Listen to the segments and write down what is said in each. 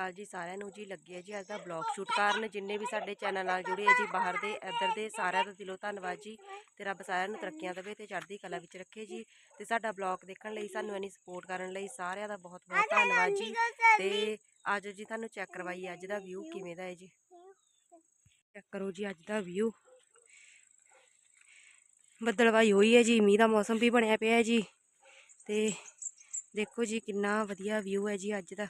ਅਕਾਲ ਜੀ ਸਾਰਿਆਂ ਨੂੰ ਜੀ ਲੱਗੇ ਆ ਜੀ ਅੱਜ ਦਾ ਬਲੌਗ ਸ਼ੂਟ ਕਰਨ। ਜਿੰਨੇ ਵੀ ਸਾਡੇ ਚੈਨਲ ਨਾਲ ਜੁੜੇ ਆ ਜੀ ਬਾਹਰ ਦੇ ਇੱਧਰ ਦੇ ਸਾਰਿਆਂ ਦਾ ਦਿਲੋਂ ਧੰਨਵਾਦ ਜੀ। ਤੇ ਰੱਬ ਸਾਰਿਆਂ ਨੂੰ ਤਰੱਕੀਆਂ ਦੇਵੇ ਤੇ ਚੜ੍ਹਦੀ ਕਲਾ ਵਿੱਚ ਰੱਖੇ ਜੀ। ਤੇ ਸਾਡਾ ਬਲੌਗ ਦੇਖਣ ਲਈ ਸਾਨੂੰ ਇੰਨੀ ਸਪੋਰਟ ਕਰਨ ਲਈ ਸਾਰਿਆਂ ਦਾ ਬਹੁਤ ਬਹੁਤ ਧੰਨਵਾਦ ਜੀ। ਤੇ ਅੱਜ ਜੀ ਤੁਹਾਨੂੰ ਚੈੱਕ ਕਰਵਾਈ ਅੱਜ ਦਾ ਵਿਊ ਕਿਵੇਂ ਦਾ ਹੈ ਜੀ? ਚੈੱਕ ਕਰੋ ਜੀ ਅੱਜ ਦਾ ਵਿਊ ਬੱਦਲਵਾਈ ਹੋਈ ਹੈ ਜੀ ਮੀਂਹ ਦਾ ਮੌਸਮ ਵੀ ਬਣਿਆ ਪਿਆ ਹੈ ਜੀ। ਤੇ ਦੇਖੋ ਜੀ ਕਿੰਨਾ ਵਧੀਆ ਵਿਊ ਹੈ ਜੀ ਅੱਜ ਦਾ।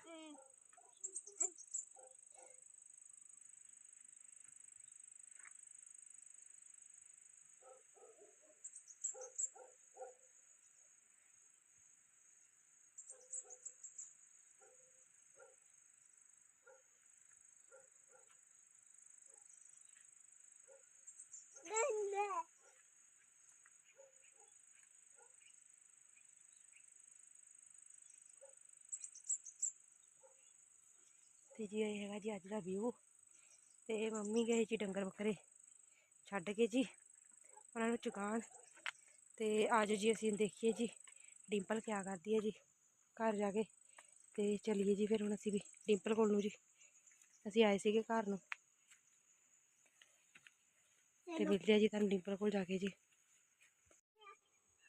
ਤੇ ਜੀ ਇਹ ਹੈਗਾ ਜੀ ਅੱਜ ਦਾ ਵਿਊ। ਤੇ ਮੰਮੀ ਗਏ ਜੀ ਡੰਗਰ ਬੱਕਰੇ ਛੱਡ ਕੇ ਜੀ ਉਹਨਾਂ ਨੂੰ ਚੁਗਾਣ ਤੇ ਅੱਜ ਜੀ ਅਸੀਂ ਦੇਖੀਏ ਜੀ ਡਿੰਪਲ ਕਿਆ ਕਰਦੀ ਹੈ ਜੀ ਘਰ ਜਾ ਕੇ। ਤੇ ਚਲੀਏ ਜੀ ਫਿਰ ਹੁਣ ਅਸੀਂ ਵੀ ਡਿੰਪਲ ਕੋਲ ਨੂੰ ਜੀ। ਅਸੀਂ ਆਏ ਸੀਗੇ ਘਰ ਨੂੰ। ਤੇ ਮਿਲਦੇ ਆ ਜੀ ਤੁਹਾਨੂੰ ਡਿੰਪਲ ਕੋਲ ਜਾ ਕੇ ਜੀ।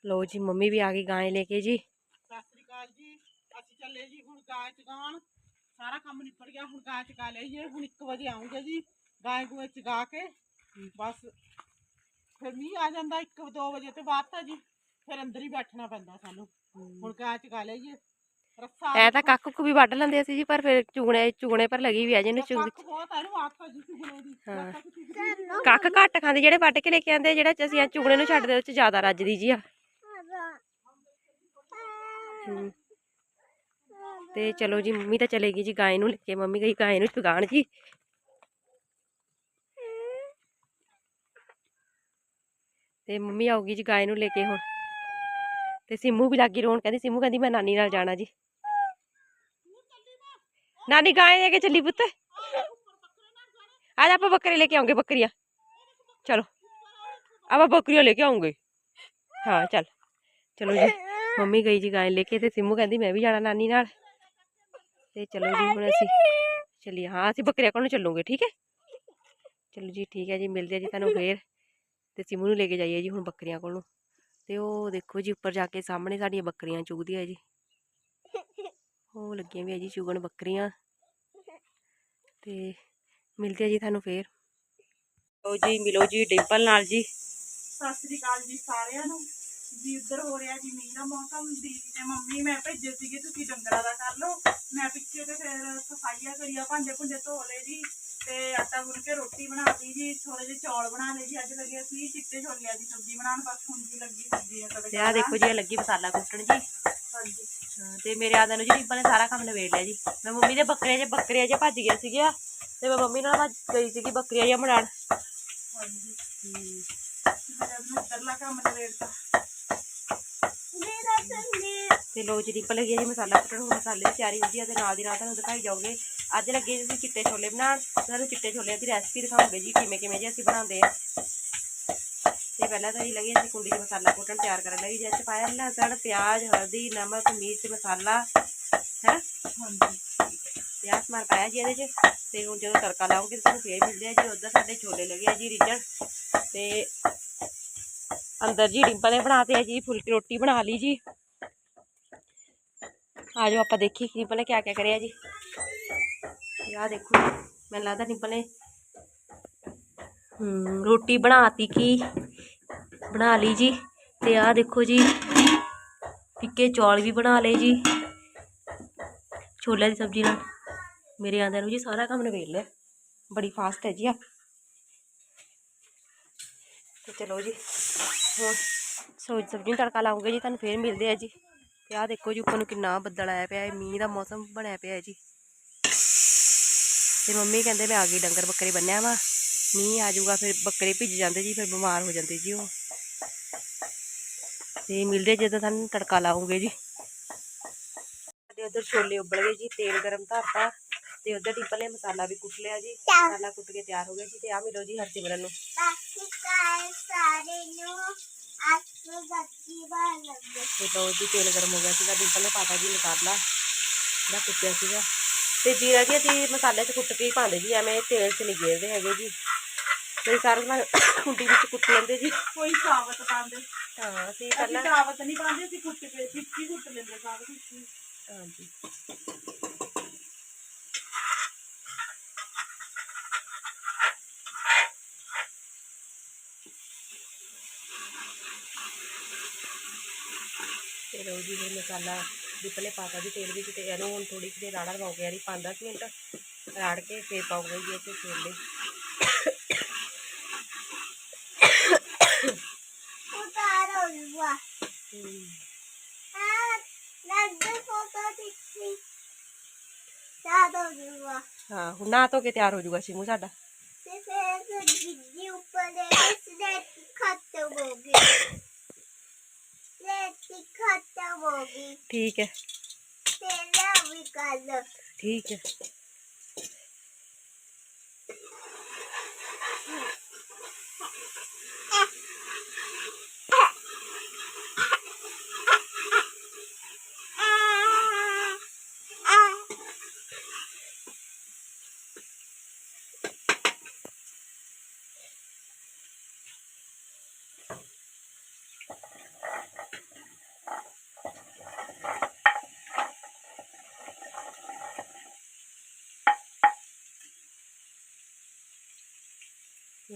ਲੋ ਜੀ ਮੰਮੀ ਵੀ ਆ ਗਈ ਗਾਂ ਲੈ ਕੇ ਜੀ। ਸਤਿ ਸ੍ਰੀ ਅਕਾਲ ਜੀ ਅਸੀਂ ਚੱਲੇ ਜੀ ਹੁਣ ਗਾਂ ਚਗਾਉਣ ਸਾਰਾ ਕੰਮ ਨਿਪਟ ਗਿਆ ਹੁਣ ਗਾਂ ਚਗਾ ਲਈਏ ਹੁਣ 1 ਵਜੇ ਆਉਂਗੇ ਜੀ ਗਾਂ ਗੂਏ ਚਗਾ ਕੇ ਬਸ। ਫਿਰ ਮੀਂਹ ਆ ਜਾਂਦਾ 1 2 ਵਜੇ ਤੇ ਬਾਅਦ ਤਾਂ ਜੀ ਫਿਰ ਅੰਦਰ ਹੀ ਬੈਠਣਾ ਪੈਂਦਾ ਸਾਨੂੰ। ਹੁਣ ਗਾਂ ਚਗਾ ਲਈਏ ਰੱਸਾ ਐ ਤਾਂ ਕੱਖ ਕੁ ਵੀ ਵੱਢ ਲੈਂਦੇ ਸੀ ਜੀ ਪਰ ਫਿਰ ਚੁਗਣੇ ਚੁਗਣੇ ਪਰ ਲੱਗੀ ਵੀ ਆ ਜਿਹਨੂੰ ਚੁਗ ਕੱਖ ਬਹੁਤ ਆ ਇਹਨੂੰ ਆਖੋ ਜੀ। ਚੁਗਣੇ ਦੀ ਹਾਂ। ਕੱਖ ਘੱਟ ਖਾਂਦੇ ਜਿਹੜੇ ਵੱਢ ਕੇ ਲੈ ਕੇ ਆਂਦੇ ਜਿਹੜਾ ਚ ਅਸੀਂ ਐਂ ਚੁਗਣੇ ਨੂੰ ਛੱਡਦੇ ਉਹ ਚ ਜ਼ਿਆਦਾ ਰੱਜਦੀ ਜੀ ਆ। ਤੇ ਚਲੋ ਜੀ ਮੰਮੀ ਤਾਂ ਚਲੇਗੀ ਜੀ ਗਾਂ ਨੂੰ ਲੈ ਕੇ ਮੰਮੀ ਗਈ ਗਾਂ ਨੂੰ ਚੁਗਾਣ ਜੀ ਤੇ ਮੰਮੀ ਆਊਗੀ ਜੀ ਗਾਂ ਨੂੰ ਲੈ ਕੇ ਹੁਣ ਤੇ ਸਿੰਮੂ ਵੀ ਲੱਗੀ ਰੋਣ ਕਹਿੰਦੀ ਸਿੰਮੂ ਕਹਿੰਦੀ ਮੈਂ ਨਾਨੀ ਨਾਲ ਜਾਣਾ ਜੀ ਨਾਨੀ ਗਾਂ ਲੈ ਕੇ ਚੱਲੀ ਪੁੱਤ आज आप बकरे लेके आओगे बकरियां चलो अब आप बकरियां लेके आऊंगे हाँ चल चलो जी ਮੰਮੀ ਗਈ ਜੀ ਗਾਂ ਲੈ ਕੇ ਤੇ ਸਿੰਮੂ ਕਹਿੰਦੀ ਮੈਂ ਵੀ ਜਾਣਾ ਨਾਨੀ ਨਾਲ ਤੇ ਚਲੋ ਜੀ ਹੁਣ ਅਸੀਂ ਚੱਲੀਏ। ਹਾਂ ਅਸੀਂ ਬੱਕਰੀਆਂ ਕੋਲ ਨੂੰ ਚੱਲੂਗੇ ਠੀਕ ਹੈ? ਚਲੋ ਜੀ ਠੀਕ ਹੈ ਜੀ ਮਿਲਦੇ ਆ ਜੀ ਤੁਹਾਨੂੰ ਫੇਰ। ਤੇ ਸਿੰਮੂ ਨੂੰ ਲੈ ਕੇ ਜਾਈਏ ਜੀ ਹੁਣ ਬੱਕਰੀਆਂ ਕੋਲ ਨੂੰ। ਤੇ ਉਹ ਦੇਖੋ ਜੀ ਉੱਪਰ ਜਾ ਕੇ ਸਾਹਮਣੇ ਸਾਡੀਆਂ ਬੱਕਰੀਆਂ ਚੁਗਦੀਆਂ ਜੀ। ਉਹ ਲੱਗੀਆਂ ਵੀ ਆ ਜੀ ਚੁਗਣ ਬੱਕਰੀਆਂ। ਤੇ ਮਿਲਦੇ ਆ ਜੀ ਤੁਹਾਨੂੰ ਫੇਰ। ਲਓ ਜੀ ਮਿਲੋ ਜੀ ਡਿੰਪਲ ਨਾਲ ਜੀ। ਸਤਿ ਸ੍ਰੀ ਅਕਾਲ ਜੀ ਸਾਰਿਆਂ ਨੂੰ। ਜੀ ਉੱਧਰ ਹੋ ਰਿਹਾ ਜੀ ਮੀਂਹ ਦਾ ਮੌਸਮ ਦੀਦੀ ਤੇ ਮੰਮੀ ਮੈਂ ਭੇਜੇ ਸੀਗੇ ਤੁਸੀਂ ਡੰਗਰਾਂ ਦਾ ਕਰ ਲਓ। ਮੈਂ ਪਿੱਛੇ ਤੇ ਫਿਰ ਸਫਾਈਆਂ ਕਰੀਆ ਭਾਂਡੇ ਭੁੰਡੇ ਧੋ ਲਏ ਜੀ ਤੇ ਆਟਾ ਗੁੰਨ ਕੇ ਰੋਟੀ ਬਣਾਤੀ ਜੀ ਥੋੜੇ ਜਿਹੇ ਚੌਲ ਬਣਾ ਲਏ ਜੀ ਅੱਜ ਲੱਗੇ ਸੀ ਚਿੱਟੇ ਛੋਲਿਆਂ ਦੀ ਸਬਜ਼ੀ ਬਣਾਉਣ ਬਸ ਹੁਣ ਜੀ ਲੱਗੀ ਸਬਜ਼ੀ ਆ ਤੇ ਆਹ ਦੇਖੋ ਜੀ ਇਹ ਲੱਗੀ ਮਸਾਲਾ ਕੁੱਟਣ ਜੀ। ਹਾਂਜੀ। ਹਾਂ, ਤੇ ਮੇਰੇ ਆਦਿਆਂ ਨੂੰ ਜੀ ਡਿੰਪਲ ਨੇ ਸਾਰਾ ਕੰਮ ਨਵੇੜ ਲਿਆ ਜੀ। ਮੈਂ ਮੰਮੀ ਦੇ ਬੱਕਰੇ ਜੇ ਬੱਕਰੇ ਜੇ ਭੱਜ ਗਏ ਸੀਗੇ ਆ, ਤੇ ਮੈਂ ਮੰਮੀ ਨਾਲ ਭੱਜ ਗਈ ਸੀਗੀ ਬੱਕਰੀਆਂ ਜਿਹਾ ਬਣਾਉਣ। ਹਾਂਜੀ। ਮੈਂ ਆਪਣਾ ਇੱਧਰਲਾ ਕੰਮ ਨਵੇੜਤਾ ਤੇ ਲੋ ਜੀ ਡਿੰਪਲ ਲੱਗੀ ਜੀ ਮਸਾਲਾ ਕੁੱਟਣ ਹੁਣ ਮਸਾਲੇ ਦੀ ਤਿਆਰੀ ਹੁੰਦੀ ਆ ਤੇ ਨਾਲ ਦੀ ਨਾਲ ਤੁਹਾਨੂੰ ਦਿਖਾਈ ਜਾਓਗੇ। ਅੱਜ ਲੱਗੇ ਜੀ ਅਸੀਂ ਚਿੱਟੇ ਛੋਲੇ ਬਣਾਉਣ ਤੁਹਾਨੂੰ ਚਿੱਟੇ ਛੋਲਿਆਂ ਦੀ ਰੈਸਪੀ ਦਿਖਾਉਂਗੇ ਜੀ ਕਿਵੇਂ ਕਿਵੇਂ ਜੀ ਅਸੀਂ ਬਣਾਉਂਦੇ ਆ। ਤੇ ਪਹਿਲਾਂ ਤਾਂ ਜੀ ਲੱਗੇ ਅਸੀਂ ਕੁੰਡੀ 'ਚ ਮਸਾਲਾ ਕੁੱਟਣ ਤਿਆਰ ਕਰਨ ਲੱਗੇ ਜਿਸ 'ਚ ਪਾਇਆ ਲਸਣ ਪਿਆਜ਼ ਹਲਦੀ ਨਮਕ ਮਿਰਚ ਮਸਾਲਾ ਹੈ? ਹਾਂਜੀ। ਪਿਆਜ਼ ਸਮਾਨ ਪਾਇਆ ਜੀ ਇਹਦੇ 'ਚ ਤੇ ਹੁਣ ਜਦੋਂ ਤੜਕਾ ਲਾਉਂਗੇ ਤੁਹਾਨੂੰ ਫੇਰ ਮਿਲਦੇ ਆ ਜੀ। ਉਧਰ ਸਾਡੇ ਛੋਲੇ ਲੱਗੇ ਆ ਜੀ ਰਿਜਣ ਤੇ ਅੰਦਰ ਜੀ ਡਿੰਪਲ ਨੇ ਬਣਾਤੇ ਆ ਜੀ ਫੁਲਕੀ ਰੋਟੀ ਬਣਾ ਲਈ ਜੀ। ਆ ਜਾਓ ਆਪਾਂ ਦੇਖੀਏ ਕਿ ਡਿੰਪਲ ਨੇ ਕਿਆ ਕਿਆ ਕਰਿਆ ਜੀ। ਤੇ ਆਹ ਦੇਖੋ, ਮੈਨੂੰ ਲੱਗਦਾ ਡਿੰਪਲ ਨੇ ਰੋਟੀ ਬਣਾਤੀ ਕੀ, ਬਣਾ ਲਈ ਜੀ। ਤੇ ਆਹ ਦੇਖੋ ਜੀ, ਫਿੱਕੇ ਚੌਲ ਵੀ ਬਣਾ ਲਏ ਜੀ। ਛੋਲਿਆਂ ਦੀ ਸਬਜ਼ੀ ਨਾਲ, ਮੇਰੇ ਆਂਦਿਆਂ ਨੂੰ ਜੀ ਸਾਰਾ ਕੰਮ ਨਵੇੜ ਲਿਆ। ਬੜੀ ਫਾਸਟ ਹੈ ਜੀ ਆ। ਤੇ ਚਲੋ ਜੀ। ਸੋਜ ਸਬਜ਼ੀ ਨੂੰ ਤੜਕਾ ਲਾਉਂਗੇ ਜੀ, ਤੁਹਾਨੂੰ ਫੇਰ ਮਿਲਦੇ ਆ ਜੀ। ਤੇ ਆਹ ਦੇਖੋ ਜੀ, ਉੱਪਰ ਨੂੰ ਕਿੰਨਾ ਬੱਦਲ ਆਇਆ ਪਿਆ ਹੈ ਮੀਂਹ ਦਾ ਮੌਸਮ ਬਣਿਆ ਪਿਆ ਹੈ ਜੀ। ਤੇ ਮੰਮੀ ਕਹਿੰਦੇ ਮੈਂ ਆ ਗਈ, ਡੰਗਰ ਬੱਕਰੇ ਬੰਨਿਆ ਵਾ। ਮੀਂਹ ਆ ਜਾਊਗਾ, ਫਿਰ ਬੱਕਰੇ ਭਿੱਜ ਜਾਂਦੇ ਜੀ, ਫਿਰ ਬਿਮਾਰ ਹੋ ਜਾਂਦੇ ਜੀ ਉਹ। ਤੇ ਮਿਲਦੇ ਜਦੋਂ ਤੁਹਾਨੂੰ ਤੜਕਾ ਲਾਉਂਗੇ ਜੀ। ਸਾਡੇ ਉਧਰ ਛੋਲੇ ਉਬਲ ਗਏ ਜੀ, ਤੇਲ ਗਰਮ ਧਰਤਾ। ਤੇ ਉਧਰ ਡਿੰਪਲ ਨੇ ਮਸਾਲਾ ਵੀ ਕੁੱਟ ਲਿਆ ਜੀ। ਮਸਾਲਾ ਕੁੱਟ ਕੇ ਤਿਆਰ ਹੋ ਗਿਆ ਜੀ ਤੇ ਆ ਮਿਲੋ ਜੀ ਹਰਸਿਮਰਨ ਨੂੰ। ਤੇ ਲਓ ਜੀ ਤੇਲ ਗਰਮ ਹੋ ਗਿਆ ਸੀਗਾ ਡਿੰਪਲ ਨੇ ਪਾਤਾ ਜੀ ਮਸਾਲਾ ਜਿਹੜਾ ਕੁੱਟਿਆ ਸੀਗਾ। ਤੇ ਜੀਰਾ ਜੀ ਅਸੀਂ ਮਸਾਲੇ 'ਚ ਕੁੱਟ ਕੇ ਹੀ ਪਾਉਂਦੇ ਜੀ ਐਵੇਂ ਤੇਲ 'ਚ ਨਹੀਂ ਗੇਰਦੇ ਹੈਗੇ ਜੀ। ਤੇ ਸਾਰਾ ਨਾਲ ਕੁੰਡੀ ਵਿੱਚ ਕੁੱਟ ਲੈਂਦੇ ਜੀ। ਕੋਈ ਸਾਬਤ ਪਾਉਂਦੇ। ਹਾਂ ਅਸੀਂ ਪਹਿਲਾਂ ਸਾਬਤ ਨਹੀਂ ਪਾਉਂਦੇ ਅਸੀਂ ਕੁੱਟ ਕੇ ਹੀ ਕੁੱਟ ਲੈਂਦੇ ਵਿੱਚ ਹੀ। ਹਾਂਜੀ। ਤੇ ਲਓ ਜੀ ਇਹ ਮਸਾਲਾ ਵੀ ਪਹਿਲੇ ਪਾਤਾ ਜੀ ਤੇਲ ਵਿੱਚ ਤੇ ਇਹਨੂੰ ਹੁਣ ਥੋੜੀ ਜਿਹੀ ਰਾੜਾ ਲਵਾਉਂਗੇ ਯਾਰੀ 5-10 ਮਿੰਟ ਰਾੜ ਕੇ ਫੇਰ ਪਾਉਂਗੇ ਜੀ ਇਹ 'ਚ ਛੋਲੇ ਉਤਾਰੋ ਫੋਟੋ ਦਿੱਤੀ ਹਾਂ ਹੁਣ ਨਾ ਧੋ ਕੇ ਤਿਆਰ ਹੋ ਜਾਊਗਾ ਸ਼ਿਮੂ ਸਾਡਾ। ਤੇ ਫਿਰ ਜਿੱਦੀ ਉੱਪਰ ਦੇ ਇਸਨੇ ਖਤਮ ਹੋ ਗਈ ਖਤਮ ਹੋ ਗਈ ਠੀਕ ਹੈ। ਤੇ ਲਾ ਵੀ ਕਰ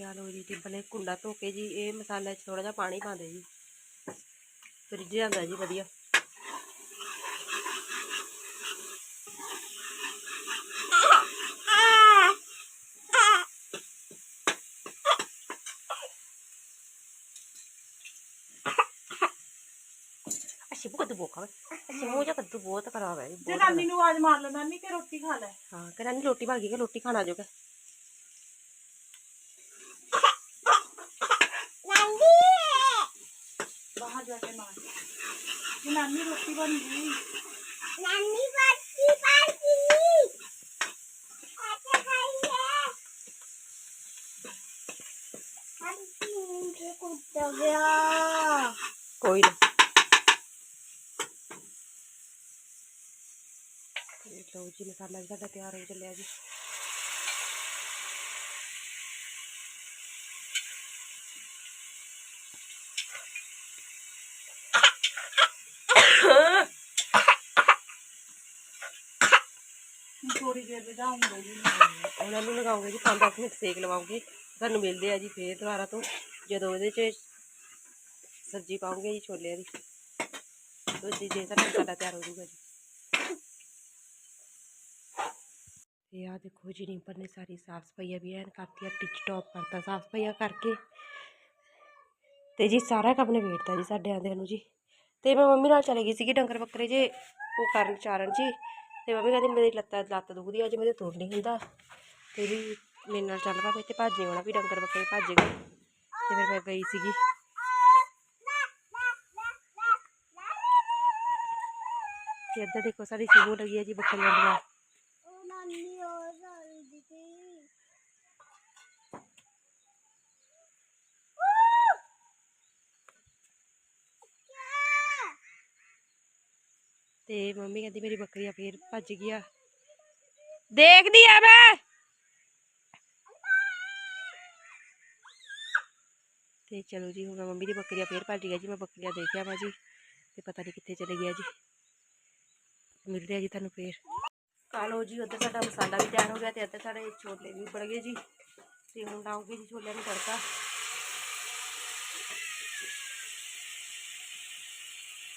ਆ ਲਓ ਜੀ ਟਿੱਬਲੇ ਕੁੰਡਾ ਧੋ ਕੇ ਜੀ ਇਹ ਮਸਾਲੇ 'ਚ ਥੋੜਾ ਜਿਹਾ ਪਾਣੀ ਪਾਉਂਦੇ ਜੀ। ਰਿੱਝ ਜਾਂਦਾ ਜੀ ਵਧੀਆ। ਅੱਛੀ ਬਹੁਤ ਬੋਕਾ ਅੱਛੀ ਮੂੰਹ ਜਿਹਾ ਕੱਦੂ ਬਹੁਤ ਖਰਾਬ ਹੈ ਜੀ ਜੇ ਬਹੁਤ ਨਾਨੀ ਨੂੰ ਆਵਾਜ਼ ਮਾਰ ਲਓ ਨਾਨੀ ਕਿ ਰੋਟੀ ਖਾ ਲੈ? ਹਾਂ ਨਹੀਂ ਰੋਟੀ ਗਈ ਕਿ ਰੋਟੀ ਖਾਣਾ ਜੋਗਾ? ਬਾਹਰ ਜਾ ਕੇ ਮਾਰ ਕਿ ਨਾਨੀ ਰੋਟੀ ਬਣ ਗਈ ਨਾਨੀ ਬੱਚੀ ਪਾਰਟੀ ਆਟਾ ਖਾਈਏ ਅੰਤੀ ਕੇ ਕੁੱਟ ਗਿਆ ਕੋਈ ਨਾ ਤੇ ਲਓ ਜੀ ਮਸਾਲਾ ਵੀ ਸਾਡਾ ਤਿਆਰ ਹੋ ਚੱਲਿਆ ਜੀ ਹੁਣ ਥੋੜੀ ਦੇਰ ਬਜਾਉਂਗੇ ਜੀ ਉਹਨਾਂ ਨੂੰ ਲਗਾਉਂਗੇ ਜੀ 5-10 ਮਿੰਟ ਸੇਕ ਲਵਾਉਂਗੇ। ਤੁਹਾਨੂੰ ਮਿਲਦੇ ਆ ਜੀ ਫੇਰ ਦੁਬਾਰਾ ਤੋਂ, ਜਦੋਂ ਉਹਦੇ 'ਚ ਸਬਜ਼ੀ ਪਾਉਂਗੇ ਜੀ ਛੋਲਿਆਂ ਦੀ। ਦੂਜੀ ਜੇ ਸਾਡਾ ਤਿਆਰ ਹੋ ਜਾਊਗਾ ਜੀ। ਤੇ ਆ ਦੇਖੋ ਜੀ ਨੀਪਰ ਨੇ ਸਾਰੀ ਸਾਫ਼ ਸਫਾਈਆ ਵੀ ਐਨ ਕਰਤੀ ਆ, ਟਿਚ ਟੌਪ ਕਰਤਾ ਸਾਫ਼ ਸਫਾਈਆ ਕਰਕੇ। ਤੇ ਜੀ, ਸਾਰਾ ਕੰਮ ਨੇ ਨਿਬੇੜਤਾ ਜੀ ਸਾਡੇ ਆਂਦਿਆਂ ਨੂੰ ਜੀ। ਤੇ ਮੈਂ ਮੰਮੀ ਨਾਲ ਚਲੇ ਗਈ ਸੀਗੀ ਡੰਗਰ ਬੱਕਰੇ ਜੇ, ਉਹ ਕਰਨ ਚਾਰਨ ਜੀ। ਤੇ ਮੰਮੀ ਕਹਿੰਦੀ ਮੇਰੀ ਲੱਤਾਂ ਲੱਤ ਦੁਖਦੀ ਆ ਅੱਜ ਮੇਰੇ ਤੁਰ ਨਹੀਂ ਹੁੰਦਾ। ਤੇ ਵੀ ਮੇਰੇ ਨਾਲ ਚੱਲ ਪਾ ਤੇ ਭੱਜ ਨਹੀਂ ਆਉਣਾ ਵੀ ਡੰਗਰ ਬੱਕਰੇ ਭੱਜ ਗਏ ਤੇ ਫਿਰ ਮੈਂ ਗਈ ਸੀਗੀ। ਤੇ ਇੱਧਰ ਦੇਖੋ ਸਾਡੀ ਸਿਮੂ ਲੱਗੀ ਹੈ ਜੀ ਬੱਕਰੀਆਂ ਦੇ ਨਾਲ ਉਹ ਨਾਨੀ ਉਹ ਸਾਰੀ ਦਿਖੀ ਤੇ ਮੰਮੀ ਕਹਿੰਦੀ ਮੇਰੀ ਬੱਕਰੀਆਂ ਫੇਰ ਭੱਜ ਗਿਆ ਦੇਖਦੀ ਆ ਮੈਂ। ਤੇ ਚਲੋ ਜੀ, ਹੁਣ ਮੰਮੀ ਦੀ ਬੱਕਰੀਆਂ ਫੇਰ ਭੱਜ ਗਿਆ ਜੀ। ਮੈਂ ਬੱਕਰੀਆਂ ਦੇਖਿਆ ਵਾ ਜੀ, ਤੇ ਪਤਾ ਨਹੀਂ ਕਿੱਥੇ ਚਲੇ ਗਿਆ ਜੀ। ਮਿਲਦੇ ਆ ਜੀ ਤੁਹਾਨੂੰ ਫੇਰ। ਆ ਲਓ ਜੀ, ਉੱਧਰ ਸਾਡਾ ਮਸਾਲਾ ਵੀ ਤਿਆਰ ਹੋ ਗਿਆ ਤੇ ਇੱਧਰ ਸਾਡੇ ਛੋਲੇ ਵੀ ਉਬਲ ਗਏ ਜੀ। ਤੇ ਹੁਣ ਲਾਉਂਗੇ ਜੀ ਛੋਲਿਆਂ ਨੂੰ ਤੜਕਾ।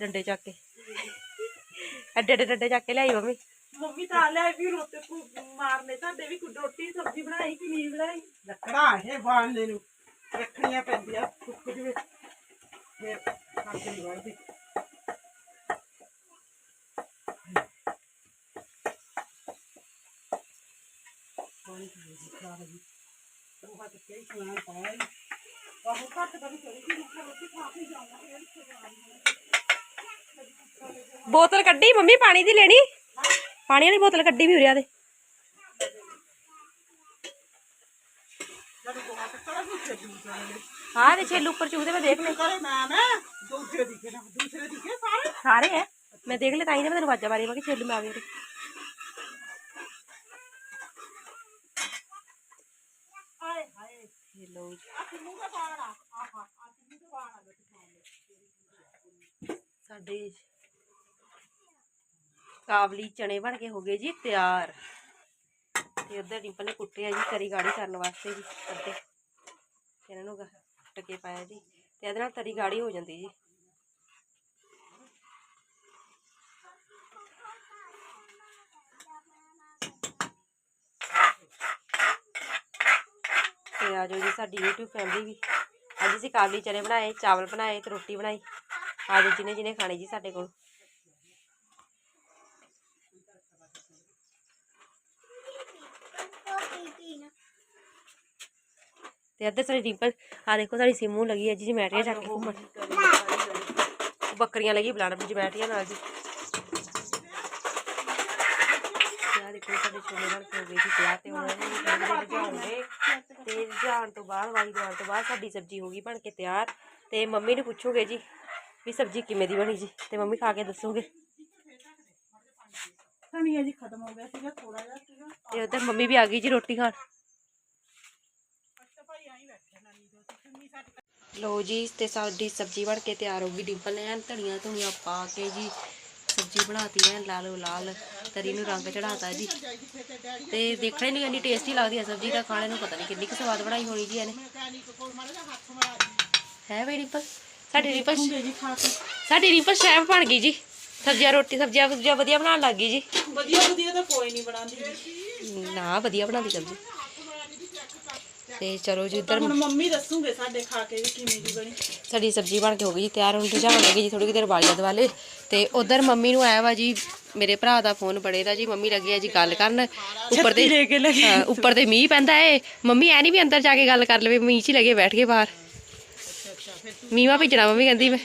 ਡੰਡੇ ਚੱਕ ਕੇ ਐਡੇ ਐਡੇ ਡੰਡੇ ਚੱਕ ਕੇ ਲਿਆਈ ਮੰਮੀ ਮੰਮੀ ਤਾਂ ਲੈ ਵੀ ਰੋਤੇ ਕੋ ਮਾਰਨੇ ਤੁਹਾਡੇ ਵੀ ਕੋਈ ਰੋਟੀ ਸਬਜ਼ੀ ਬਣਾਈ ਕਿ ਨਹੀਂ ਬਣਾਈ ਲੱਕੜਾਂ ਇਹ ਬਾਣਨੇ ਨੂੰ ਰੱਖਣੀਆਂ ਪੈਂਦੀਆਂ ਸੁੱਕ ਜਵੇ ਫਿਰ ਕਰਦੇ ਨਹੀਂ ਬਣਦੀ ਪਾਣੀ ਪੀ ਲਈ ਖਰਾਬ ਜੀ ਉਹ ਹੱਥ ਕੇ ਸਮਾਨ ਪਾਇਆ ਹੀ ਬਾਹਰ ਘੱਟ ਕਰੀ ਚਲੀ ਗਈ ਮੈਂ ਰੋਟੀ ਖਾ ਕੇ ਜਾਊਂਗਾ ਫਿਰ ਬੋਤਲ ਕੱਢੀ ਮੰਮੀ ਪਾਣੀ ਦੀ ਲੈਣੀ ਪਾਣੀ ਵਾਲੀ ਬੋਤਲ ਕੱਢੀ ਵੀ ਉਰਿਆ ਦੇ ਜਦੋਂ ਕੋਹਾ ਤੇ ਕੜਾ ਵੀ ਛੱਡੂ ਚਲੇ ਹਾਂ ਦੇ ਛੇਲੂ ਉੱਪਰ ਚੂਹਦੇ ਮੈਂ ਦੇਖ ਲੈ ਕਰੇ ਮੈਂ ਮੈਂ ਦੂਸਰੇ ਦਿਖੇ ਨਾ ਦੂਸਰੇ ਦਿਖੇ ਸਾਰੇ ਸਾਰੇ ਹੈ ਮੈਂ ਦੇਖ ਲੈ ਸਾਡੇ ਕਾਬਲੀ ਚਣੇ ਬਣ ਕੇ ਹੋ ਗਏ ਜੀ ਤਿਆਰ। ਤੇ ਉਧਰ ਡਿੰਪਲ ਨੇ ਕੁੱਟੇ ਜੀ ਤਰੀ ਗਾੜੀ ਕਰਨ ਵਾਸਤੇ ਜੀ, ਅੱਧੇ। ਤੇ ਇਹਨਾਂ ਨੂੰ ਟਕੇ ਪਾਇਆ ਜੀ। ਤੇ ਇਹਦੇ ਨਾਲ ਤਰੀ ਗਾੜੀ ਹੋ ਜਾਂਦੀ ਜੀ। ਤੇ ਆ ਜਾਓ ਜੀ ਸਾਡੀ YouTube ਫੈਮਿਲੀ ਵੀ। ਅੱਜ ਅਸੀਂ ਕਾਬਲੀ ਚਨੇ ਬਣਾਏ ਚਾਵਲ ਬਣਾਏ ਤੇ ਰੋਟੀ ਬਣਾਈ। ਆ ਜਾਓ ਜਿਹਨੇ ਜਿਹਨੇ ਖਾਣੇ ਜੀ ਸਾਡੇ ਕੋਲ। ਤੇ ਅੱਧੇ ਸਾਰੇ ਡਿੰਪਲ ਆ ਦੇਖੋ ਸਾਡੀ ਸਿਮੂ ਲੱਗੀ ਹੈ ਜੀ ਜਮੈਟਰੀਆਂ ਚੱਕ ਕੇ ਘੁੰਮਣ। ਬੱਕਰੀਆਂ ਲੱਗੀ ਬੁਲਾਣ ਜਮੈਟਰੀਆਂ ਨਾਲ ਜੀ। ਤੇ ਆਹ ਦੇਖੋ ਸਾਡੇ ਛੋਲੇ ਬਣ ਕੇ ਹੋ ਗਏ ਜੀ ਤਿਆਰ ਤੇ ਹੁਣ ਇਹਨਾਂ ਨੂੰ ਥੋੜ੍ਹੀ ਦੇਰ ਰਝਾਉਣਗੇ ਤੇ ਰਝਾਉਣ ਤੋਂ ਬਾਅਦ ਵਾਰੀ ਦਵਾਰ ਤੋਂ ਬਾਅਦ ਸਾਡੀ ਸਬਜ਼ੀ ਹੋ ਗਈ ਬਣ ਕੇ ਤਿਆਰ। ਤੇ ਮੰਮੀ ਨੂੰ ਪੁੱਛੋਗੇ ਜੀ ਵੀ ਸਬਜ਼ੀ ਕਿਵੇਂ ਦੀ ਬਣੀ ਜੀ? ਤੇ ਮੰਮੀ ਖਾ ਕੇ ਦੱਸੋਗੇ। ਧਨੀਆ ਜੀ ਖਤਮ ਹੋ ਗਿਆ ਸੀਗਾ ਥੋੜਾ ਜਿਹਾ ਸੀਗਾ। ਤੇ ਉਧਰ ਮੰਮੀ ਵੀ ਆ ਗਈ ਜੀ ਰੋਟੀ ਖਾਣ। ਅੱਛਾ ਭਾਈ ਆਈ ਬੈਠੇ ਨਾਨੀ ਦੋ ਚੁੰਨੀ ਸੱਟ ਲੋ ਜੀ ਤੇ ਸਾਡੀ ਸਬਜ਼ੀ ਬਣ ਕੇ ਤਿਆਰ ਹੋ ਗਈ। ਡਿੰਪਲ ਨੇ ਐਨ ਧਨੀਆ ਧੁਨੀਆ ਪਾ ਕੇ ਜੀ ਸਬਜ਼ੀ ਬਣਾਤੀ ਐ ਲਾਲੋ ਲਾਲ ਤਰੀ ਨੂੰ ਰੰਗ ਚੜਾਤਾ ਜੀ ਤੇ ਦੇਖਣੇ ਨੂੰ ਇੰਨੀ ਟੇਸਟੀ ਲੱਗਦੀ ਹੈ ਸਬਜ਼ੀ ਦਾ ਖਾਣੇ ਨੂੰ ਪਤਾ ਨਹੀਂ ਕਿੰਨੀ ਕੁ ਸਵਾਦ ਬਣਾਈ ਹੋਣੀ ਜੀ ਇਹਨੇ। ਹੈ ਬਈ ਡਿੰਪਲ ਸਾਡੀ ਕੇ। ਸਾਡੀ ਡਿੰਪਲ ਸ਼ੈਫ ਬਣ ਗਈ ਜੀ। ਸਬਜ਼ੀਆਂ ਰੋਟੀ ਸਬਜ਼ੀਆਂ ਸਬਜ਼ੀਆਂ ਵਧੀਆ ਬਣਾਉਣ ਲੱਗ ਗਈ ਜੀ। ਵਧੀਆ ਵਧੀਆ ਤਾਂ ਕੋਈ ਨਹੀਂ ਬਣਾਉਂਦੀ ਨਾ ਵਧੀਆ ਬਣਾਉਂਦੀ ਸਬਜ਼ੀ। ਤੇ ਚਲੋ ਜੀ ਉੱਧਰ ਹੁਣ ਮੰਮੀ ਦੱਸੂਗੇ ਸਾਡੇ ਖਾ ਕੇ ਵੀ ਕਿਵੇਂ ਦੀ ਬਣੀ। ਸਾਡੀ ਸਬਜ਼ੀ ਬਣ ਕੇ ਹੋ ਗਈ ਜੀ ਤਿਆਰ ਹੁਣ ਰਝਾਉਣ ਲੱਗੀ ਜੀ ਥੋੜੀ ਕੁ ਦੇਰ ਬਾਲੀਆਂ ਦਵਾਲੇ ਤੇ ਉਧਰ ਮੰਮੀ ਨੂੰ ਆਇਆ ਵਾ ਜੀ ਮੇਰੇ ਭਰਾ ਦਾ ਫੋਨ ਬੜੇ ਦਾ ਜੀ ਮੰਮੀ ਲੱਗੀ ਆ ਜੀ ਗੱਲ ਕਰਨ। ਉੱਪਰ ਤੇ ਲੈ ਕੇ ਲੱਗੀ। ਹਾਂ, ਉੱਪਰ ਤੇ ਮੀਂਹ ਪੈਂਦਾ ਏ। ਮੰਮੀ ਐ ਨਹੀਂ ਵੀ ਅੰਦਰ ਜਾ ਕੇ ਗੱਲ ਕਰ ਲਵੇ ਮੀਂਹ 'ਚ ਹੀ ਲੱਗੇ ਬੈਠ ਕੇ ਬਾਹਰ। ਮੀਂਹਾਂ ਭਿੱਜਣਾ ਮੰਮੀ ਕਹਿੰਦੀ ਮੈਂ।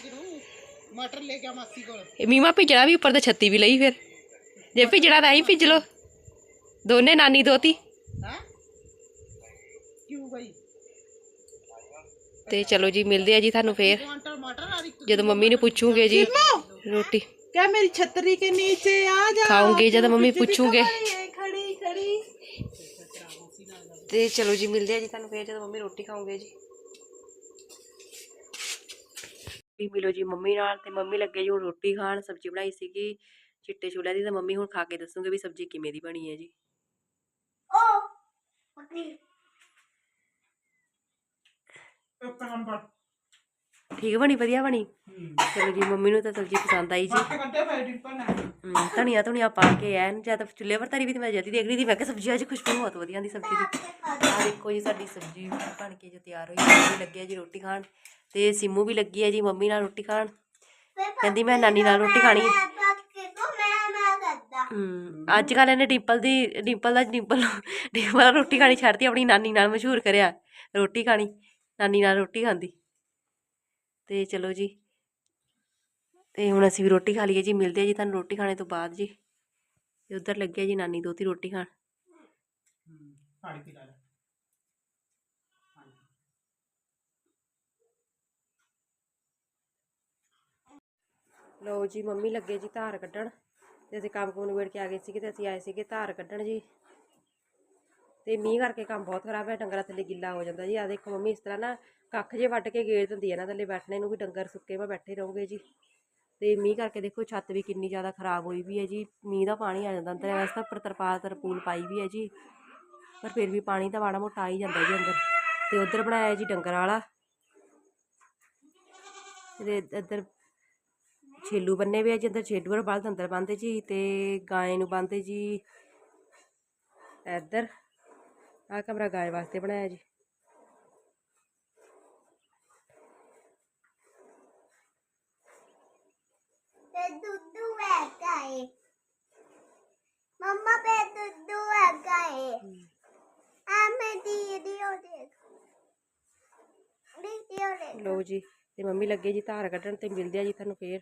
ਮਟਰ ਲੈ ਕੇ ਆ ਮਾਸੀ ਕੋਲ। ਇਹ ਮੀਂਹਾਂ ਭਿੱਜਣਾ ਵੀ ਉੱਪਰ ਤੇ ਛੱਤੀ ਵੀ ਲਈ ਫਿਰ। ਜੇ ਭਿੱਜਣਾ ਤਾਂ ਐਂ ਭਿੱਜ ਲੋ ਦੋਨੇ ਨਾਨੀ ਦੋਤੀ। ਬਈ ਤੇ ਚਲੋ ਜੀ ਮਿਲਦੇ ਆ ਜੀ ਤੁਹਾਨੂੰ ਫੇਰ ਕੁਆਂਟਲ ਮਟਰ ਆ ਰਹੀ ਜਦੋਂ ਮੰਮੀ ਨੂੰ ਪੁੱਛੂਗੇ ਜੀ ਰੋਟੀ क्या मेरी छतरी के नीचे आ जा ਖਾਉਂਗੇ ਜਦ ਮੰਮੀ ਪੁੱਛੂਗੇ खड़ी खड़ी ਤੇ ਚਲੋ ਜੀ ਮਿਲਦੇ ਆ ਜੀ ਤੁਹਾਨੂੰ ਫੇਰ ਜਦੋਂ ਮੰਮੀ ਰੋਟੀ ਖਾਓਗੇ ਜੀ ਵੀ ਮਿਲੋ ਜੀ ਮੰਮੀ ਨਾਲ ਤੇ ਮੰਮੀ ਲੱਗੇ ਜੀ ਹੁਣ ਰੋਟੀ ਖਾਣ ਸਬਜ਼ੀ ਬਣਾਈ ਸੀਗੀ ਚਿੱਟੇ ਛੋਲਿਆਂ ਦੀ ਤਾਂ ਮੰਮੀ ਹੁਣ ਖਾ ਕੇ ਦੱਸੂਗੇ ਵੀ ਸਬਜ਼ੀ ਕਿਵੇਂ ਦੀ ਬਣੀ ਹੈ ਜੀ ओ ਠੀਕ ਬਣੀ ਵਧੀਆ ਬਣੀ? ਚਲੋ ਜੀ ਮੰਮੀ ਨੂੰ ਤਾਂ ਸਬਜ਼ੀ ਪਸੰਦ ਆਈ ਜੀ ਮੱਠ ਕੱਢੇ ਧਨੀਆ ਪਾ ਕੇ ਐਨ ਜਦ ਚੁੱਲ੍ਹੇ ਪਰ ਤਰੀ ਵੀ ਤੇ ਮੈਂ ਜਦੀ ਦੇਖ ਰਹੀ ਸੀ ਮੈਂ ਕਿਹਾ ਸਬਜ਼ੀ ਅੱਜ ਖੁਸ਼ਬੂ ਬਹੁਤ ਵਧੀਆ ਦੀ ਸਬਜ਼ੀ ਦੀ। ਆ ਦੇਖੋ ਜੀ ਸਾਡੀ ਸਬਜ਼ੀ ਬਣ ਕੇ ਜੋ ਤਿਆਰ ਹੋਈ ਹੈ ਜੀ ਲੱਗਿਆ ਜੀ ਰੋਟੀ ਖਾਣ ਤੇ ਸਿੰਮੂ ਵੀ ਲੱਗੀ ਹੈ ਜੀ ਮੰਮੀ ਨਾਲ ਰੋਟੀ ਖਾਣ। ਕਹਿੰਦੀ ਮੈਂ ਨਾਨੀ ਨਾਲ ਰੋਟੀ ਖਾਣੀ ਹੈ ਅੱਜ ਕੱਲ ਇਹਨੇ ਡਿੰਪਲ ਦੀ ਡਿੰਪਲ ਦਾ ਡਿੰਪਲ ਡਿੰਪਲ ਨਾਲ ਰੋਟੀ ਖਾਣੀ ਛੱਡਤੀ ਆਪਣੀ ਨਾਨੀ ਨਾਲ ਮਸ਼ਹੂਰ ਕਰਿਆ ਰੋਟੀ ਖਾਣੀ। ਨਾਨੀ ਨਾਲ ਰੋਟੀ ਖਾਂਦੀ। ਤੇ ਚਲੋ ਜੀ। ਤੇ ਹੁਣ ਅਸੀਂ ਵੀ ਰੋਟੀ ਖਾ ਲਈਏ ਜੀ ਮਿਲਦੇ ਆ ਜੀ ਤੁਹਾਨੂੰ ਰੋਟੀ ਖਾਣੇ ਤੋਂ ਬਾਅਦ ਜੀ। ਤੇ ਉਧਰ ਲੱਗਿਆ ਜੀ ਨਾਨੀ ਦੋਤੀ ਰੋਟੀ ਖਾਣ। ਪਾਣੀ ਪੀ ਲੈ। ਲਓ ਜੀ ਮੰਮੀ ਲੱਗੇ ਜੀ ਧਾਰ ਕੱਢਣ। ਤੇ ਅਸੀਂ ਕੰਮ ਕੁਮ ਨਿਬੇੜ ਕੇ ਆ ਗਏ ਸੀਗੇ ਤੇ ਅਸੀਂ ਆਏ ਸੀਗੇ ਧਾਰ ਕੱਢਣ ਜੀ। ਤੇ ਮੀਂਹ ਕਰਕੇ ਕੰਮ ਬਹੁਤ ਖਰਾਬ ਹੈ ਡੰਗਰਾਂ ਥੱਲੇ ਗਿੱਲਾ ਹੋ ਜਾਂਦਾ ਜੀ। ਆ ਦੇਖੋ ਮੰਮੀ, ਇਸ ਤਰ੍ਹਾਂ ਨਾ ਕੱਖ ਜੇ ਵੱਢ ਕੇ ਗੇੜ ਦਿੰਦੀ ਹੈ ਨਾ, ਥੱਲੇ ਬੈਠਣੇ ਨੂੰ ਵੀ ਡੰਗਰ ਸੁੱਕੇ ਮੈਂ ਬੈਠੇ ਰਹੋਗੇ ਜੀ। ਤੇ ਮੀਂਹ ਕਰਕੇ ਦੇਖੋ ਛੱਤ ਵੀ ਕਿੰਨੀ ਜ਼ਿਆਦਾ ਖਰਾਬ ਹੋਈ ਵੀ ਹੈ ਜੀ। ਮੀਂਹ ਦਾ ਪਾਣੀ ਆ ਜਾਂਦਾ ਅੰਦਰ ਵੈਸੇ ਤਾਂ ਉੱਪਰ ਤਰਪਾਲ ਤਰਪੂਲ ਪਾਈ ਵੀ ਹੈ ਜੀ। ਪਰ ਫਿਰ ਵੀ ਪਾਣੀ ਤਾਂ ਮਾੜਾ ਮੋਟਾ ਆ ਹੀ ਜਾਂਦਾ ਜੀ ਅੰਦਰ। ਤੇ ਉਧਰ ਬਣਾਇਆ ਜੀ ਡੰਗਰ ਵਾਲਾ। ਤੇ ਇੱਧਰ ਛੇਲੂ ਬੰਨੇ ਵੀ ਆ ਜੀ, ਅੰਦਰ ਛੇਲੂ ਵਾਲਾ ਬਲਦ ਅੰਦਰ ਬੰਨਦੇ ਜੀ ਤੇ ਗਾਏ ਨੂੰ ਬੰਨਦੇ ਜੀ। ਇੱਧਰ ਆ ਕਮਰਾ ਗਾਇ ਵਾਸਤੇ ਬਣਾਇਆ ਜੀ। ਤੇ ਦੁੱਧੂ ਹੈ ਗਾਏ। ਮੰਮਾ ਪੇ ਦੁੱਧੂ ਹੈ ਗਾਏ। ਆ ਮੈਂ ਵੀਡੀਓ ਦੇਖ। ਵੀਡੀਓ ਦੇਖ। ਲਓ ਜੀ ਤੇ ਮੰਮੀ ਲੱਗੇ ਜੀ ਧਾਰ ਕੱਢਣ ਤੇ ਮਿਲਦੇ ਆ ਜੀ ਤੁਹਾਨੂੰ ਫੇਰ।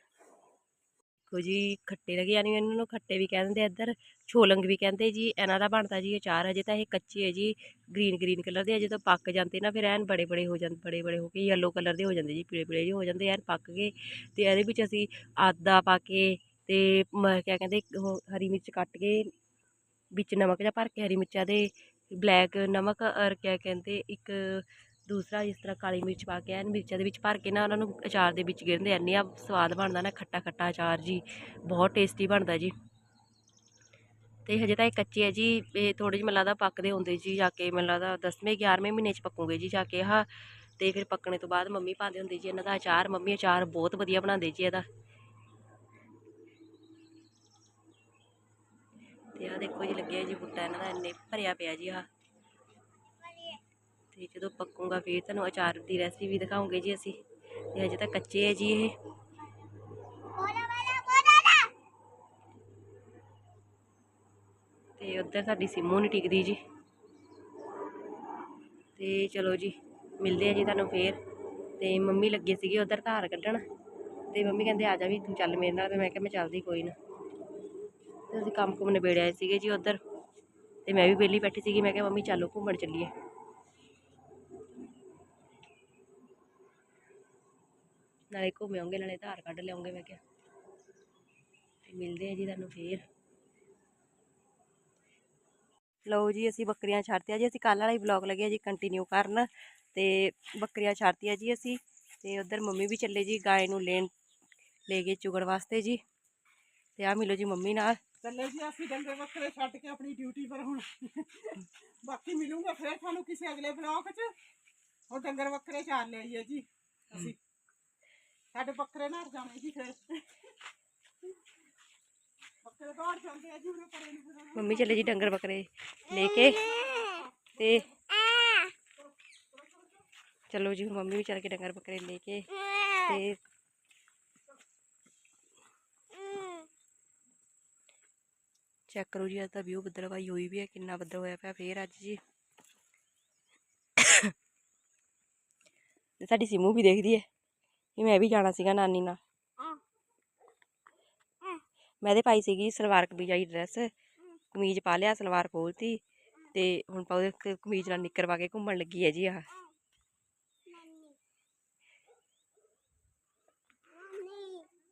ਦੇਖੋ ਜੀ, ਖੱਟੇ ਲੱਗੇ ਯਾਨੀ ਇਹਨਾਂ ਨੂੰ, ਖੱਟੇ ਵੀ ਕਹਿੰਦੇ ਆ ਇੱਧਰ, ਛੋਲੰਗ ਵੀ ਕਹਿੰਦੇ ਜੀ, ਇਹਨਾਂ ਦਾ ਬਣਦਾ ਜੀ ਅਚਾਰ ਹਜੇ ਤਾਂ ਇਹ ਕੱਚੇ ਹੈ ਜੀ ਗ੍ਰੀਨ ਗ੍ਰੀਨ ਕਲਰ ਦੇ ਆ, ਜਦੋਂ ਪੱਕ ਜਾਂਦੇ ਨਾ ਫਿਰ ਐਨ ਬੜੇ ਬੜੇ ਹੋ ਜਾਂਦੇ ਬੜੇ ਬੜੇ ਹੋ ਕੇ ਯੈਲੋ ਕਲਰ ਦੇ ਹੋ ਜਾਂਦੇ ਜੀ, ਪੀਲੇ ਪੀਲੇ ਜਿਹੇ ਹੋ ਜਾਂਦੇ ਐਨ ਪੱਕ ਗਏ ਤੇ ਇਹਦੇ ਵਿੱਚ ਅਸੀਂ ਆਦਾ ਪਾ ਕੇ ਤੇ ਮ, ਕਿਆ ਕਹਿੰਦੇ, ਉਹ ਹਰੀ ਮਿਰਚ ਕੱਟ ਕੇ ਵਿੱਚ ਨਮਕ ਜਿਹਾ ਭਰ ਕੇ, ਹਰੀ ਮਿਰਚਾਂ ਦੇ ਬਲੈਕ ਨਮਕ ਔਰ ਕਿਆ ਕਹਿੰਦੇ, ਇੱਕ ਦੂਸਰਾ ਜਿਸ ਤਰ੍ਹਾਂ ਕਾਲੀ ਮਿਰਚ ਪਾ ਕੇ ਐਨ ਮਿਰਚਾਂ ਦੇ ਵਿੱਚ ਭਰ ਕੇ ਨਾ ਉਹਨਾਂ ਨੂੰ ਅਚਾਰ ਦੇ ਵਿੱਚ ਗਿਰਦੇ ਇੰਨੇ ਆ ਸਵਾਦ ਬਣਦਾ ਨਾ ਖੱਟਾ ਖੱਟਾ ਅਚਾਰ ਜੀ, ਬਹੁਤ ਟੇਸਟੀ ਬਣਦਾ ਜੀ। ਤੇ ਹਜੇ ਤਾਂ ਇਹ ਕੱਚੇ ਹੈ ਜੀ, ਇਹ ਥੋੜੇ ਜਿਹੇ ਮੈਨੂੰ ਲੱਗਦਾ ਪੱਕਦੇ ਹੁੰਦੇ ਜੀ, ਜਾ ਕੇ ਮੈਨੂੰ ਲੱਗਦਾ 10ਵੇਂ 11ਵੇਂ ਮਹੀਨੇ ਚ ਪੱਕੂਗੇ ਜੀ ਜਾ ਕੇ ਆਹ। ਤੇ ਫਿਰ ਪੱਕਣੇ ਤੋਂ ਬਾਅਦ ਮੰਮੀ ਪਾਉਂਦੇ ਹੁੰਦੇ ਜੀ ਇਹਨਾਂ ਦਾ ਅਚਾਰ, ਮੰਮੀ ਅਚਾਰ ਬਹੁਤ ਵਧੀਆ ਬਣਾਉਂਦੇ ਜੀ ਇਹਦਾ। ਤੇ ਆ ਦੇਖੋ ਜੀ ਲੱਗਿਆ ਜੀ ਬੁੱਟਾ ਇਹਨਾਂ ਦਾ, ਇੰਨੇ ਭਰਿਆ ਪਿਆ ਜੀ ਆਹ। ਤੇ ਜਦੋਂ ਪੱਕੂਗਾ ਫਿਰ ਤੁਹਾਨੂੰ ਅਚਾਰ ਦੀ ਰੈਸਿਪੀ ਵੀ ਦਿਖਾਉਂਗੇ ਜੀ ਅਸੀਂ। ਤੇ ਹਜੇ ਤਾਂ ਕੱਚੇ ਹੈ ਜੀ ਇਹ। ਤੇ ਉੱਧਰ ਸਾਡੀ ਸਿੰਮੂ ਨਹੀਂ ਟਿਕਦੀ ਜੀ। ਤੇ ਚਲੋ ਜੀ ਮਿਲਦੇ ਆ ਜੀ ਤੁਹਾਨੂੰ ਫੇਰ। ਤੇ ਮੰਮੀ ਲੱਗੇ ਸੀਗੇ ਉਧਰ ਧਾਰ ਕੱਢਣ। ਤੇ ਮੰਮੀ ਕਹਿੰਦੇ ਆ ਜਾ ਵੀ ਤੂੰ ਚੱਲ ਮੇਰੇ ਨਾਲ ਤੇ ਮੈਂ ਕਿਹਾ ਮੈਂ ਚੱਲਦੀ ਕੋਈ ਨਾ। ਤੇ ਅਸੀਂ ਕੰਮ ਕੁਮ ਨਿਬੇੜ ਆਏ ਸੀਗੇ ਜੀ ਉਧਰ। ਤੇ ਮੈਂ ਵੀ ਵਿਹਲੀ ਬੈਠੀ ਸੀਗੀ ਮੈਂ ਕਿਹਾ ਮੰਮੀ ਚੱਲੋ ਘੁੰਮਣ ਚੱਲੀਏ। ਨਾਲੇ ਘੁੰਮ ਆਉਂਗੇ, ਨਾਲੇ ਧਾਰ ਕੱਢ ਲਿਆਉਂਗੇ ਮੈਂ ਕਿਹਾ। ਤੇ ਮਿਲਦੇ ਆ ਜੀ ਤੁਹਾਨੂੰ ਫੇਰ। ਲਓ ਜੀ, ਅਸੀਂ ਬੱਕਰੀਆਂ ਛੱਡਤੀਆਂ ਜੀ, ਅਸੀਂ ਕੱਲ੍ਹ ਵਾਲਾ ਹੀ ਬਲੌਗ ਲੱਗਿਆ ਜੀ ਕੰਟੀਨਿਊ ਕਰਨ। ਤੇ ਬੱਕਰੀਆਂ ਛੱਡਤੀਆਂ ਜੀ ਅਸੀਂ, ਤੇ ਉਧਰ ਮੰਮੀ ਵੀ ਚੱਲੇ ਜੀ ਗਾਏ ਨੂੰ ਲੈਣ, ਲੈ ਗਏ ਚੁਗਣ ਵਾਸਤੇ ਜੀ। ਤੇ ਆ ਮਿਲੋ ਜੀ ਮੰਮੀ ਨਾਲ। ਚੱਲੇ ਜੀ, ਅਸੀਂ ਡੰਗਰ ਵੱਖਰੇ ਛੱਡ ਕੇ ਆਪਣੀ ਡਿਊਟੀ ਪਰ ਹੁਣ। ਬਾਕੀ ਮਿਲੂਗਾ ਫਿਰ ਤੁਹਾਨੂੰ ਕਿਸੇ ਅਗਲੇ ਬਲੌਗ 'ਚ। ਉਹ ਡੰਗਰ ਵੱਖਰੇ ਚਾਰ ਲਿਆਈਏ ਜੀ, ਅਸੀਂ। ਸਾਡੇ ਬੱਕਰੇ ਨਰ ਜਾਣੇ ਜੀ ਫਿਰ। ਬੱਕਰੇ ਦੌੜ ਜਾਂਦੇ ਆ ਜੀ ਉਹਨੇ ਪਰੇ ਨੂੰ ਫਿਰ ਮੰਮੀ ਚਲੇ ਜੀ ਡੰਗਰ ਬੱਕਰੇ ਲੈ ਕੇ। ਤੇ ਚਲੋ ਜੀ, ਹੁਣ ਮੰਮੀ ਵੀ ਚੱਲ ਕੇ ਡੰਗਰ ਬੱਕਰੇ ਲੈ ਕੇ ਤੇ ਚੈੱਕ ਕਰੋ ਜੀ, ਅੱਜ ਦਾ ਵਿਊ ਬੱਦਲਵਾਈ ਹੋਈ ਵੀ ਹੈ ਕਿੰਨਾ ਬੱਦਲ ਹੋਇਆ ਪਿਆ ਫੇਰ ਅੱਜ ਜੀ। ਤੇ ਸਾਡੀ ਸਿਮੂ ਵੀ ਦੇਖਦੀ ਹੈ। ਕਿ ਮੈਂ ਵੀ ਜਾਣਾ ਸੀਗਾ ਨਾਨੀ ਨਾਲ। ਮੈਂ ਤੇ ਪਾਈ ਸੀਗੀ ਸਲਵਾਰ ਕਮੀਜ਼ ਵਾਲੀ ਡਰੈਸ ਕਮੀਜ਼ ਪਾ ਲਿਆ ਸਲਵਾਰ ਖੋਲਤੀ ਤੇ ਹੁਣ ਪਾ ਉਹਦੇ ਕਮੀਜ਼ ਨਾਲ ਨਿੱਕਰ ਪਾ ਕੇ ਘੁੰਮਣ ਲੱਗੀ ਹੈ ਜੀ ਆਹ।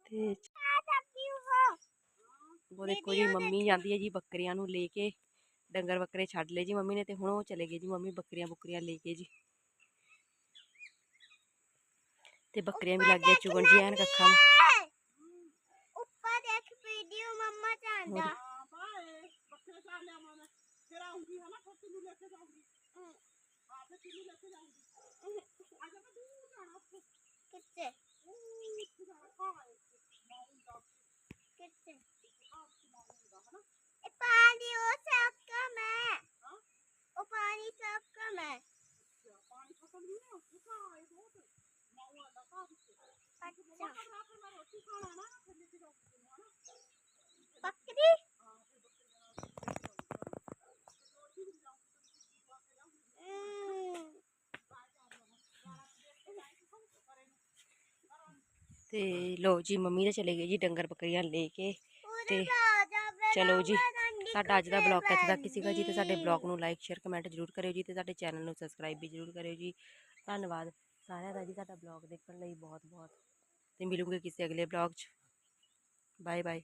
ਤੇ ਉਹ ਦੇਖੋ ਜੀ ਮੰਮੀ ਜਾਂਦੀ ਹੈ ਜੀ ਬੱਕਰੀਆਂ ਨੂੰ ਲੈ ਕੇ ਡੰਗਰ ਬੱਕਰੇ ਛੱਡ ਲਏ ਜੀ ਮੰਮੀ ਨੇ ਤੇ ਹੁਣ ਉਹ ਚਲੇ ਗਏ ਜੀ ਮੰਮੀ ਬੱਕਰੀਆਂ ਬੁੱਕਰੀਆਂ ਲੈ ਕੇ ਜੀ। ਤੇ ਬੱਕਰੀਆਂ ਵੀ ਲੱਗ ਗਈਆਂ ਚੁਗਣ ਜੀ ਐਨ ਕੱਖਾਂ ਨੂੰ ਉੱਪਰ ਦੇਖ ਵੀਡੀਓ ਮੰਮਾ ਚਾਹੁੰਦਾ ਹਾਂ ਬਾਏ ਬੱਕਰੇ ਚਾਰ ਲਿਆਵਾਂ ਮੈਂ ਫਿਰ ਆਉਂਗੀ ਹਨਾ ਫਿਰ ਤੈਨੂੰ ਲੈ ਕੇ ਜਾਊਂਗੀ ਹਾਂ ਫਿਰ ਤੈਨੂੰ ਲੈ ਕੇ ਜਾਊਂਗੀ ਆ ਜਾ ਮੈਂ ਦੂਰ ਜਾਣਾ ਉੱਥੇ ਕਿੱਥੇ ਉੱਥੇ ਜਾਣਾ ਭਾਵੇਂ ਕਿੱਥੇ ਇਹ ਪਾਣੀ ਉਹ ਸੱਕਾ ਮੈਂ ਉਹ ਪਾਣੀ ਸੱਕਾ ਮੈਂ ਪਾਣੀ ਖਤਮ ਨਹੀਂ ਹੋ ਚੁੱਕਾ ਹੈ ਬਹੁਤ ਮਾਵਾ ਲਗਾ ਦਿੱਤੇ ਬੱਕਰੀ ਤੇ ਲੋ ਜੀ, ਮੰਮੀ ਨੇ ਚਲੇ ਗਏ ਜੀ ਡੰਗਰ ਬੱਕਰੀਆਂ ਲੈ ਕੇ ਤੇ ਚਲੋ ਜੀ, ਸਾਡਾ ਅੱਜ ਦਾ ਕੱਪੜੇ ਬਲੌਗ ਇੱਥੇ ਤੱਕ ਸੀਗਾ ਜੀ ਤੇ ਸਾਡੇ ਪਹਿਨਦੀ। ਬਲੌਗ ਨੂੰ ਲਾਈਕ ਸ਼ੇਅਰ ਕਮੈਂਟ ਜ਼ਰੂਰ ਕਰਿਓ ਜੀ ਤੇ ਸਾਡੇ ਚੈਨਲ ਨੂੰ ਸਬਸਕ੍ਰਾਈਬ ਵੀ ਜ਼ਰੂਰ ਕਰਿਓ ਜੀ ਧੰਨਵਾਦ ਸਾਰਿਆਂ ਦਾ ਜੀ ਸਾਡਾ ਬਲੌਗ ਦੇਖਣ ਲਈ ਬਹੁਤ ਬਹੁਤ ਤੇ ਮਿਲੂਗੇ ਕਿਸੇ ਅਗਲੇ ਬਲੌਗ 'ਚ ਬਾਏ ਬਾਏ